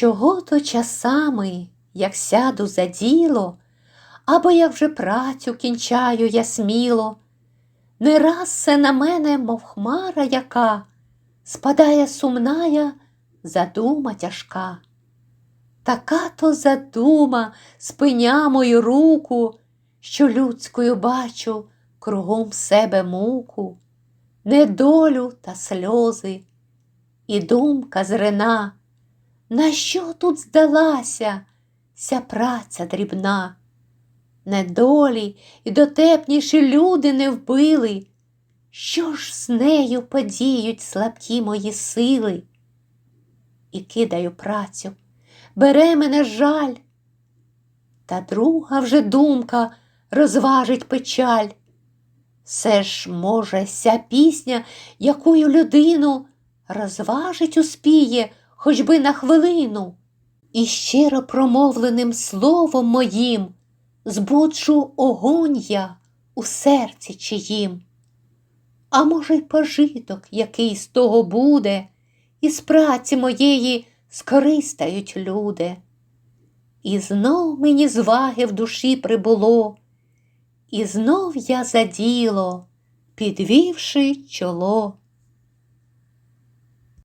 Чого то часами, як сяду за діло, або як вже працю кінчаю я сміло, не раз се на мене, мов хмара яка, спадає сумная задума тяжка. Така то задума спиня мою руку, що людською бачу кругом себе муку, недолю та сльози, і думка зрина, на що тут здалася ся праця дрібна? Недолі і дотепніші люди не вбили, що ж з нею подіють слабкі мої сили? І кидаю працю, бере мене жаль, та друга вже думка розважить печаль. Все ж, може, ся пісня, якою людину розважить успіє, хоч би на хвилину, і щиро промовленим словом моїм збуджу огонь я у серці чиїм. А може, й пожиток який з того буде, і з праці моєї скористають люди. І знов мені зваги в душі прибуло, і знов я за діло, підвівши чоло.